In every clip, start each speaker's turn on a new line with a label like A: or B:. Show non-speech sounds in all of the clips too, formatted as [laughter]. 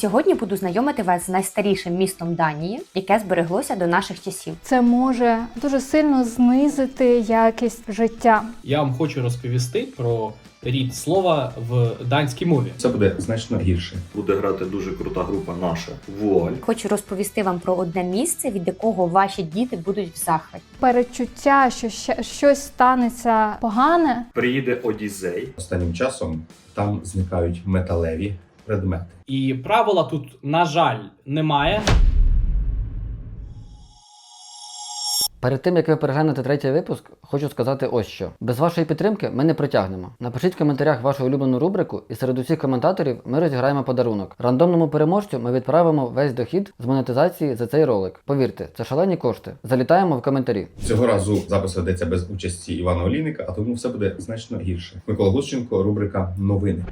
A: Сьогодні буду знайомити вас з найстарішим містом Данії, яке збереглося до наших часів.
B: Це може дуже сильно знизити якість життя.
C: Я вам хочу розповісти про рід слова в данській мові.
D: Це буде значно гірше.
E: буде грати дуже крута група наша Вуаль.
A: Хочу розповісти вам про одне місце, від якого ваші діти будуть в захваті.
B: Перечуття, що ще- щось станеться погане,
E: Приїде Одіссей.
D: Останнім часом там зникають металеві предмети.
C: І правила тут, на жаль, немає.
F: Перед тим як ви переглянете третій випуск, хочу сказати ось що: без вашої підтримки ми не протягнемо. Напишіть в коментарях вашу улюблену рубрику, і серед усіх коментаторів ми розіграємо подарунок. Рандомному переможцю ми відправимо весь дохід з монетизації за цей ролик. Повірте, це шалені кошти. Залітаємо в коментарі.
D: Цього разу запис ведеться без участі Івана Олійника, а тому все буде значно гірше. Микола Гущенко, рубрика Новини.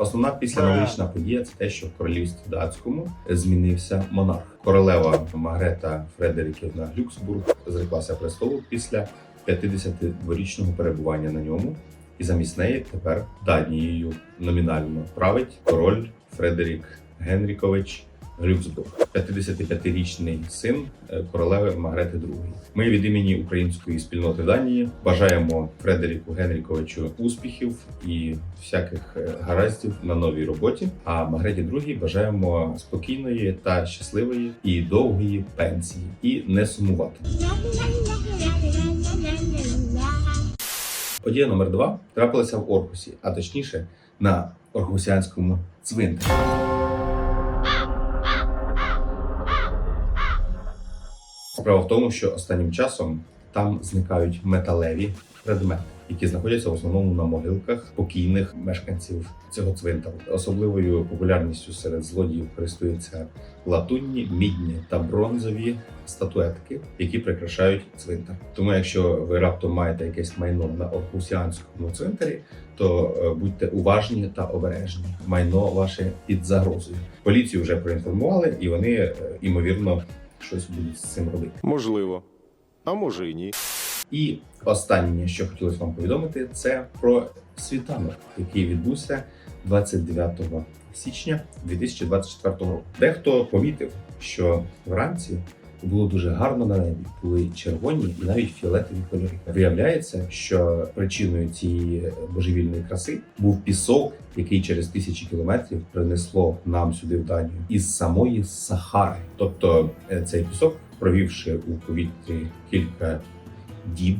D: Основна післяноворічна подія це те, що в королівстві датському змінився монарх. Королева Магрета Фредериківна Люксбург зреклася престолу після 52-річного перебування на ньому, і замість неї тепер Данією номінально править король Фредерік Генрікович Глюксбург, 55-річний син е, королеви Магрети II. Ми від імені української спільноти Данії бажаємо Фредеріку Генріковичу успіхів і всяких е, гараздів на новій роботі. А Магреті II бажаємо спокійної та щасливої і довгої пенсії, і не сумувати. Подія номер два трапилася в Орхусі, а точніше на Орхусянському цвинтарі. Справа в тому, що останнім часом там зникають металеві предмети, які знаходяться в основному на могилках покійних мешканців цього цвинтару. Особливою популярністю серед злодіїв користуються латунні, мідні та бронзові статуетки, які прикрашають цвинтар. Тому, якщо ви раптом маєте якесь майно на Орхусіанському цвинтарі, то е, будьте уважні та обережні. Майно ваше під загрозою. Поліцію вже проінформували, і вони е, ймовірно щось будуть з цим робити.
G: Можливо. А може і ні.
D: І останнє, що хотілося вам повідомити, це про світанок, який відбувся 29 січня 2024 року. Дехто помітив, що вранці було дуже гарно на небі, були червоні і навіть фіолетові кольори. Виявляється, що причиною цієї божевільної краси був пісок, який через тисячі кілометрів принесло нам сюди в Данію із самої Сахари. Тобто е, цей пісок, провівши у повітрі кілька діб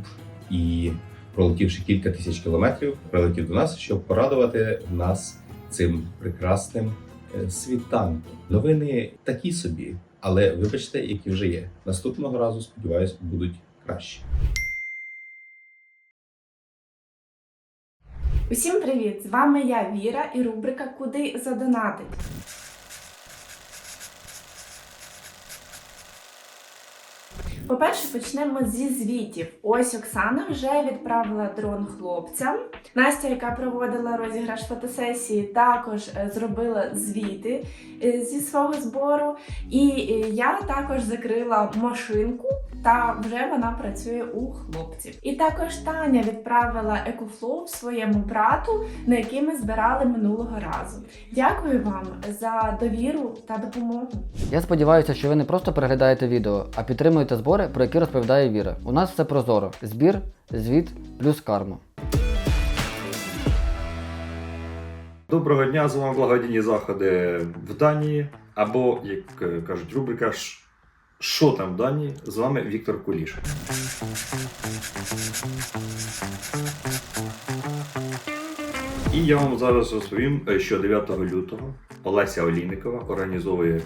D: і пролетівши кілька тисяч кілометрів, прилетів до нас, щоб порадувати нас цим прекрасним е, світанком. Новини такі собі, але вибачте, які вже є. Наступного разу, сподіваюсь, будуть кращі.
H: Усім привіт! З вами я Віра і рубрика Куди задонатить. По-перше, почнемо зі звітів. Ось Оксана вже відправила дрон хлопцям. Настя, яка проводила розіграш фотосесії, також е, зробила звіти е, зі свого збору. І е, я також закрила машинку, та вже вона працює у хлопців. І також Таня відправила екофлоу своєму брату, на який ми збирали минулого разу. Дякую вам за довіру та допомогу.
F: Я сподіваюся, що ви не просто переглядаєте відео, а підтримуєте збори, про які розповідає Віра. У нас все прозоро: збір, звіт плюс карма.
E: Доброго дня, з вами благодійні заходи в Данії. Або, як е, кажуть, рубрика Що там в Данії? З вами Віктор Куліш. І я вам зараз розповім, е, що 9 лютого Олеся Олійникова організовує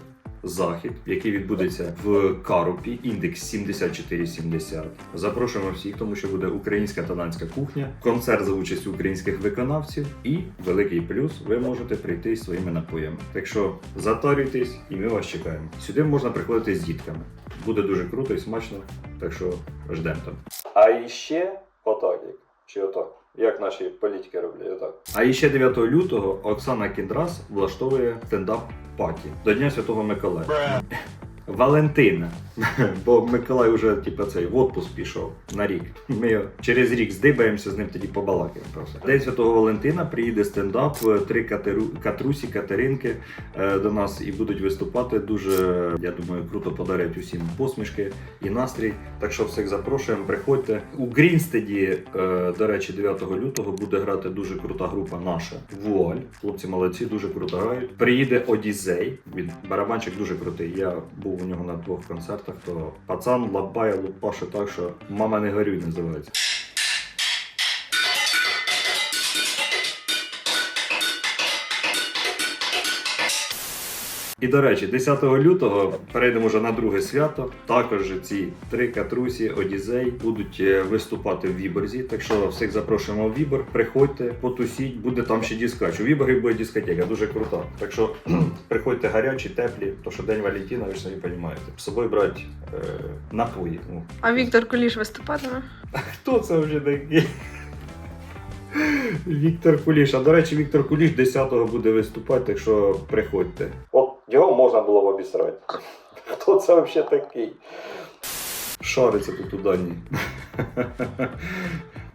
E: захід, який відбудеться в Карупі, індекс 7470. Запрошуємо всіх, тому що буде українська та данська кухня, концерт за участю українських виконавців і великий плюс ви можете прийти зі своїми напоями. Так що затарюйтесь і ми вас чекаємо. Сюди можна приходити з дітками. Буде дуже круто і смачно, так що ждемо там. А іще отак як. Чи отак? Як наші політики роблять так. А ще 9 лютого Оксана Кіндрас влаштовує стендап паті до Дня Святого Миколая. Валентина. [laughs] Бо Миколай вже типу, цей в отпуск пішов на рік. Ми через рік здибаємося з ним тоді побалакаємо просто. День Святого Валентина приїде стендап, е, три катеру... катрусі, катеринки е, до нас і будуть виступати. Дуже, я думаю, круто подарять усім посмішки і настрій. Так що всіх запрошуємо, приходьте. У Грінстеді, е, до речі, 9 лютого буде грати дуже крута група наша Вуаль. Хлопці молодці, дуже круто грають. Приїде Одіссей. Він барабанчик дуже крутий. Я був у нього на двох концертах. То пацан лапає, лупаше так, що мама не горюй називається. І до речі, 10 лютого перейдемо вже на друге свято. Також ці три катрусі Одізей будуть е, виступати в Віборзі. Так що всіх запрошуємо в Вібор. Приходьте, потусіть, буде там ще дискач. У Віборі буде дискотека, дуже крута. Так що [clears throat] приходьте гарячі, теплі, то що день Валентина, ви ж самі розумієте. З собою брати е, напої. Ну,
I: А Віктор Куліш виступатиме? [laughs]
E: Хто це вже такий? Віктор Куліш. А до речі, Віктор Куліш 10-го буде виступати, так що приходьте. От його можна було б обісрати. [laughs] Хто це взагалі такий? Шариться тут у дані.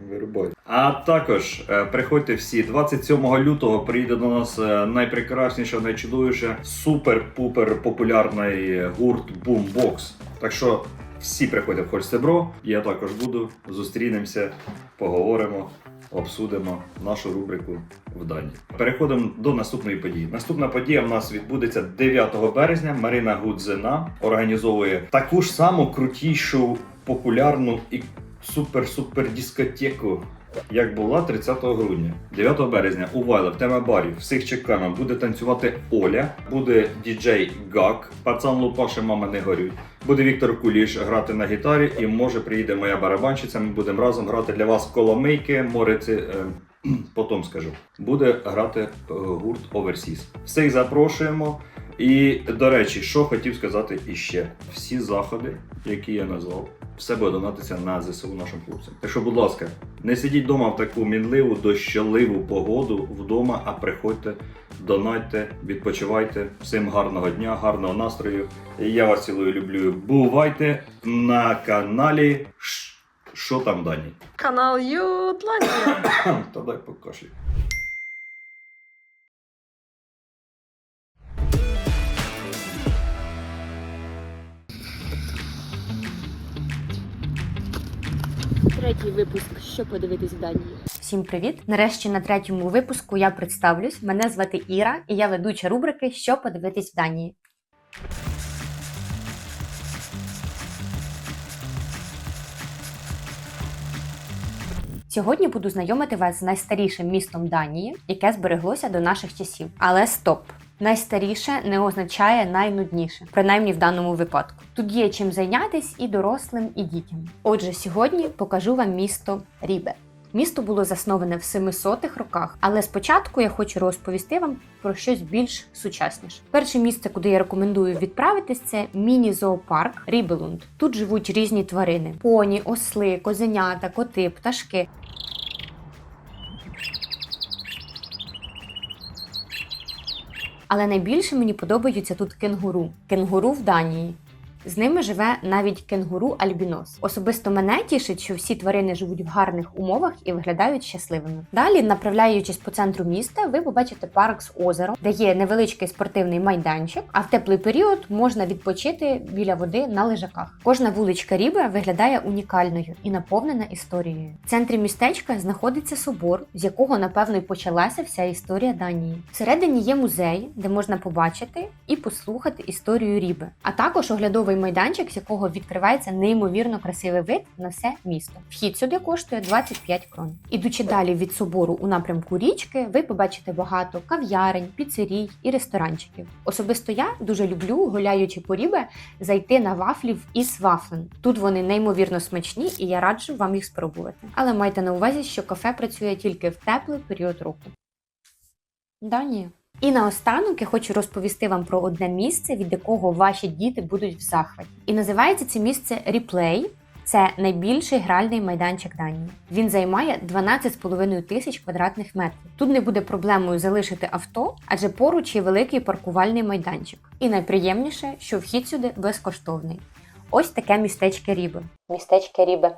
E: [laughs] Вирубай. А також е, приходьте всі. 27 лютого приїде до нас найпрекрасніше, найпрекрасніша, найчудовіша, супер-пупер популярний гурт Boombox. Так що всі приходять в Хольстебро. Я також буду. Зустрінемося, поговоримо, обсудимо нашу рубрику в Дані. Переходимо до наступної події. Наступна подія в нас відбудеться 9 березня. Марина Гудзина організовує таку ж саму крутішу, популярну і супер-супер дискотеку. Як була 30 грудня, 9 березня у Вайле в тема барі всіх чекаємо. Буде танцювати Оля, буде діджей Гак, пацан Лупаше, мама не горюй. Буде Віктор Куліш грати на гітарі, і може приїде моя барабанщиця. Ми будемо разом грати для вас коломийки, мориці. Е, [clears throat] потім скажу. Буде грати е, гурт Overseas. Всіх запрошуємо. І до речі, що хотів сказати іще: всі заходи, які я назвав, все буде донатися на ЗСУ нашим хлопцям. Так що, будь ласка, не сидіть вдома в таку мінливу, дощаливу погоду вдома, а приходьте, донатьте, відпочивайте. Всім гарного дня, гарного настрою. Я вас цілую, люблю. Бувайте на каналі. Що там, Дані?
I: Канал Ютландія. [coughs]
E: Та дай покашлю.
J: Третій випуск Що подивитись в Данії.
A: Всім привіт! Нарешті на третьому випуску я представлюсь. Мене звати Іра, і я ведуча рубрики Що подивитись в Данії. Сьогодні буду знайомити вас з найстарішим містом Данії, яке збереглося до наших часів. Але стоп! Найстаріше не означає найнудніше, принаймні в даному випадку. Тут є чим зайнятись і дорослим, і дітям. Отже, сьогодні покажу вам місто Рібе. Місто було засноване в 700-х роках, але спочатку я хочу розповісти вам про щось більш сучасніше. Перше місце, куди я рекомендую відправитись, це міні-зоопарк Рібелунд. Тут живуть різні тварини: поні, осли, козенята, коти, пташки. Але найбільше мені подобаються тут кенгуру. Кенгуру в Данії. З ними живе навіть кенгуру альбінос. Особисто мене тішить, що всі тварини живуть в гарних умовах і виглядають щасливими. Далі, направляючись по центру міста, ви побачите парк з озером, де є невеличкий спортивний майданчик, а в теплий період можна відпочити біля води на лежаках. Кожна вуличка Ріби виглядає унікальною і наповнена історією. В центрі містечка знаходиться собор, з якого напевно й почалася вся історія Данії. Всередині є музей, де можна побачити і послухати історію Ріби, а також оглядовий майданчик, з якого відкривається неймовірно красивий вид на все місто. Вхід сюди коштує 25 крон. Ідучи далі від собору у напрямку річки, ви побачите багато кав'ярень, піцерій і ресторанчиків. Особисто я дуже люблю, гуляючи по Рібе, зайти на вафлі в Іс Вафлен. Тут вони неймовірно смачні, і я раджу вам їх спробувати. Але майте на увазі, що кафе працює тільки в теплий період року. Данія. І наостанок я хочу розповісти вам про одне місце, від якого ваші діти будуть в захваті. І називається це місце Ріплей. Це найбільший гральний майданчик Данії. Він займає 12,5 тисяч квадратних метрів. Тут не буде проблемою залишити авто, адже поруч є великий паркувальний майданчик. І найприємніше, що вхід сюди безкоштовний. Ось таке містечко Ріби. Містечко Ріби.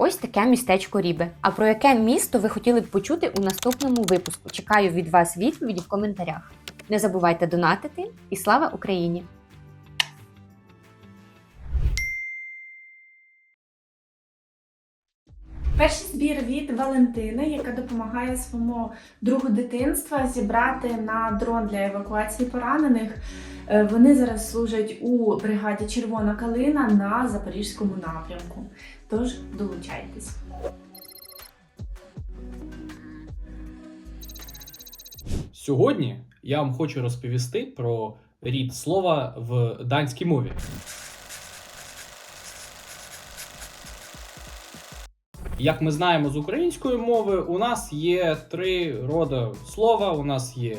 A: Ось таке містечко Ріби. А про яке місто ви хотіли б почути у наступному випуску? Чекаю від вас відповіді в коментарях. Не забувайте донатити і слава Україні!
H: Перший збір від Валентини, яка допомагає своєму другу дитинства зібрати на дрон для евакуації поранених. Е, Вони зараз служать у бригаді Червона калина на запорізькому напрямку. Тож долучайтесь.
C: Сьогодні я вам хочу розповісти про рід слова в данській мові. Як ми знаємо з української мови, у нас є три роди слова. У нас є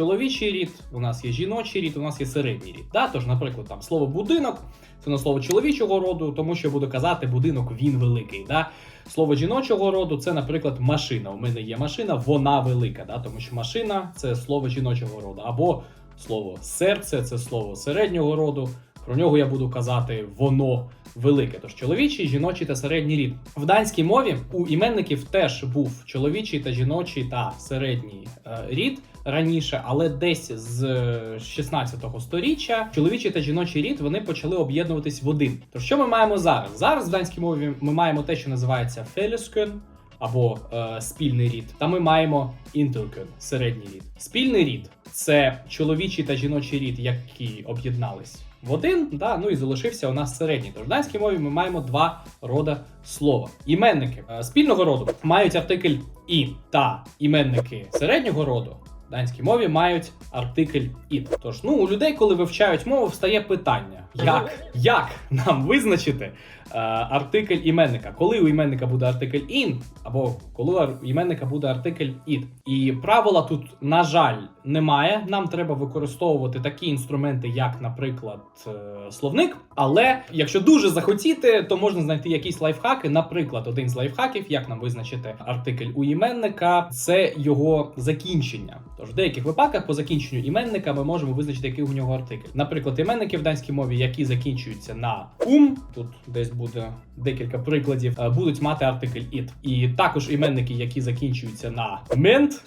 C: чоловічий рід, у нас є жіночий рід, у нас є середній рід. Да? Тож, наприклад, там слово будинок це на слово чоловічого роду, тому що я буду казати будинок він великий. Да? Слово жіночого роду це, наприклад, машина. У мене є машина, вона велика, да? тому що машина це слово жіночого роду. Або слово серце це слово середнього роду. Про нього я буду казати воно велике. Тож чоловічий, жіночий та середній рід. В данській мові у іменників теж був чоловічий та жіночий та середній е, рід раніше, але десь з е, 16 сторіччя чоловічий та жіночий рід вони почали об'єднуватись в один. То що ми маємо зараз? Зараз в данській мові ми маємо те, що називається фелюскен, або е, спільний рід, та ми маємо інтелкен, середній рід. Спільний рід це чоловічий та жіночий рід, які об'єднались в один, да, ну і залишився у нас середній. Тож в данській мові ми маємо два рода слова. Іменники е, спільного роду мають артикль і та іменники середнього роду. Данській мові мають артикль ід. Тож, ну у людей, коли вивчають мову, встає питання: як, як нам визначити е, артикль іменника? Коли у іменника буде артикль ін, або коли у іменника буде артикль ід. І правила тут, на жаль, немає. Нам треба використовувати такі інструменти, як, наприклад, е, словник. Але якщо дуже захотіти, то можна знайти якісь лайфхаки. Наприклад, один з лайфхаків, як нам визначити артикль у іменника, це його закінчення. Тож в деяких випадках по закінченню іменника ми можемо визначити, який у нього артикль. Наприклад, іменники в данській мові, які закінчуються на ум, тут десь буде декілька прикладів, е, будуть мати артикль ід. І також іменники, які закінчуються на мент.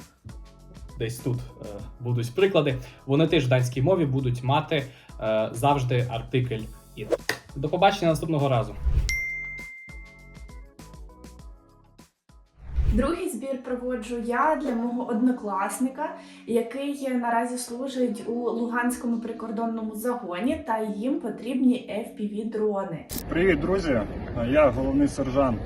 C: Десь тут е, будуть приклади. Вони теж в данській мові будуть мати е, завжди артикль ід. До побачення наступного разу.
H: Другий збір проводжу я для мого однокласника, який наразі служить у Луганському прикордонному загоні, та їм потрібні fpv дрони.
K: Привіт, друзі! Я головний сержант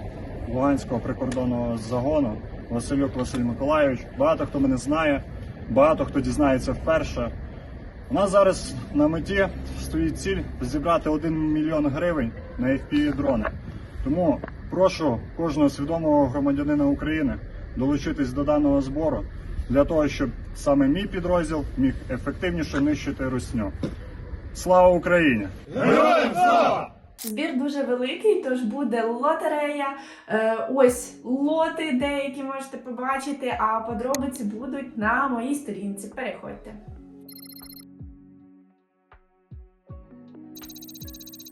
K: Луганського прикордонного загону Василюк Василь Миколайович. Багато хто мене знає, багато хто дізнається вперше. У нас зараз на меті стоїть ціль зібрати 1 мільйон гривень на fpv дрони. Тому прошу кожного свідомого громадянина України долучитись до даного збору для того, щоб саме мій підрозділ міг ефективніше нищити русню. Слава Україні! Героям слава!
H: Збір дуже великий, тож буде лотерея. Е, ось лоти деякі можете побачити, а подробиці будуть на моїй сторінці. Переходьте.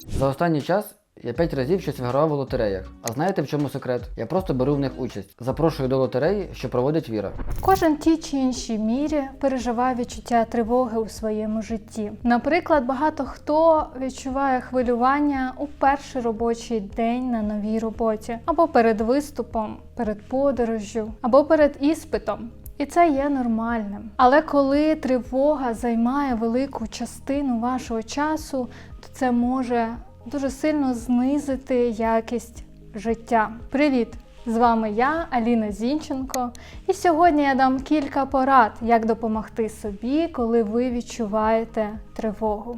F: За останній час я 5 разів щось вигравав у лотереях. А знаєте в чому секрет? Я просто беру в них участь. Запрошую до лотереї, що проводить Віра.
B: Кожен в тій чи іншій мірі переживає відчуття тривоги у своєму житті. Наприклад, багато хто відчуває хвилювання у перший робочий день на новій роботі, або перед виступом, перед подорожжю, або перед іспитом. І це є нормальним. Але коли тривога займає велику частину вашого часу, то це може дуже сильно знизити якість життя. Привіт! З вами я, Аліна Зінченко, і сьогодні я дам кілька порад, як допомогти собі, коли ви відчуваєте тривогу.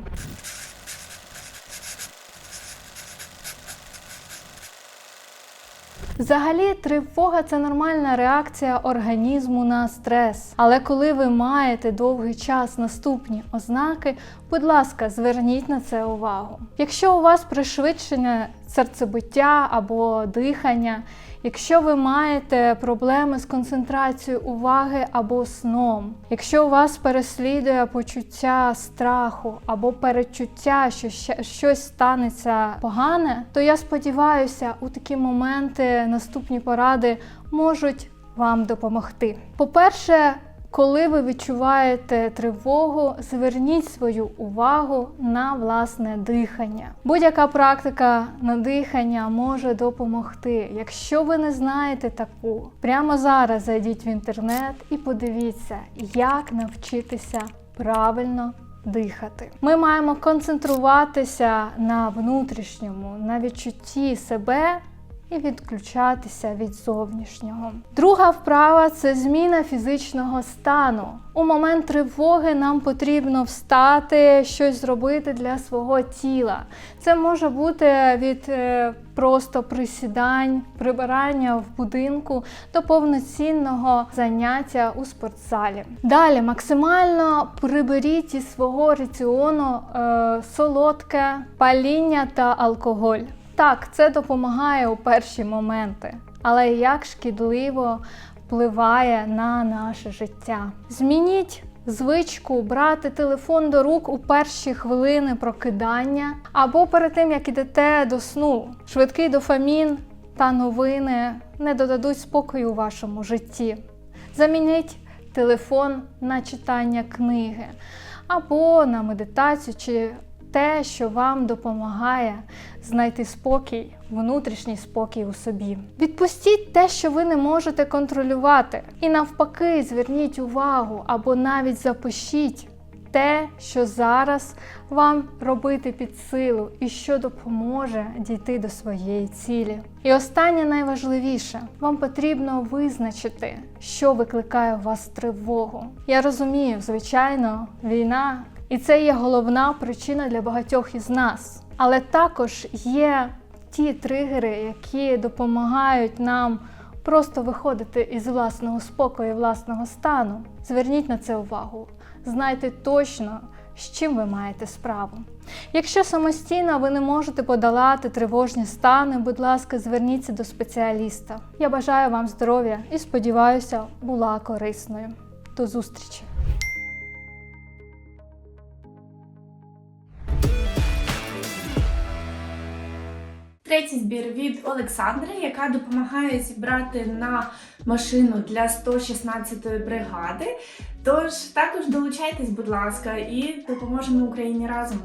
B: Взагалі, тривога це нормальна реакція організму на стрес. Але коли ви маєте довгий час наступні ознаки, будь ласка, зверніть на це увагу. Якщо у вас пришвидшення серцебиття або дихання. Якщо ви маєте проблеми з концентрацією уваги або сном, якщо у вас переслідує почуття страху або перечуття, що щось станеться погане, то я сподіваюся, у такі моменти наступні поради можуть вам допомогти. По-перше, коли ви відчуваєте тривогу, зверніть свою увагу на власне дихання. Будь-яка практика на дихання може допомогти. Якщо ви не знаєте таку, прямо зараз зайдіть в інтернет і подивіться, як навчитися правильно дихати. Ми маємо концентруватися на внутрішньому, на відчутті себе і відключатися від зовнішнього. Друга вправа це зміна фізичного стану. У момент тривоги нам потрібно встати, щось зробити для свого тіла. Це може бути від е, просто присідань, прибирання в будинку до повноцінного заняття у спортзалі. Далі максимально приберіть із свого раціону е, солодке, паління та алкоголь. Так, це допомагає у перші моменти, але як шкідливо впливає на наше життя. Змініть звичку брати телефон до рук у перші хвилини прокидання або перед тим, як ідете до сну. Швидкий дофамін та новини не додадуть спокою у вашому житті. Замініть телефон на читання книги або на медитацію чи те, що вам допомагає знайти спокій, внутрішній спокій у собі. Відпустіть те, що ви не можете контролювати, і навпаки, зверніть увагу або навіть запишіть те, що зараз вам робити під силу і що допоможе дійти до своєї цілі. І останнє найважливіше, вам потрібно визначити, що викликає у вас тривогу. Я розумію, звичайно, війна, і це є головна причина для багатьох із нас. Але також є ті тригери, які допомагають нам просто виходити із власного спокою, власного стану. Зверніть на це увагу. Знайте точно, з чим ви маєте справу. Якщо самостійно ви не можете подолати тривожні стани, будь ласка, зверніться до спеціаліста. Я бажаю вам здоров'я і сподіваюся, була корисною. До зустрічі!
H: Третій збір від Олександри, яка допомагає зібрати на машину для 116-ї бригади. Тож також долучайтесь, будь ласка, і допоможемо Україні разом.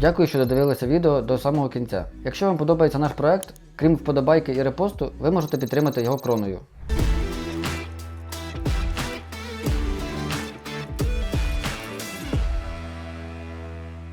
F: Дякую, що додивилися відео до самого кінця. Якщо вам подобається наш проект, крім вподобайки і репосту, ви можете підтримати його кроною.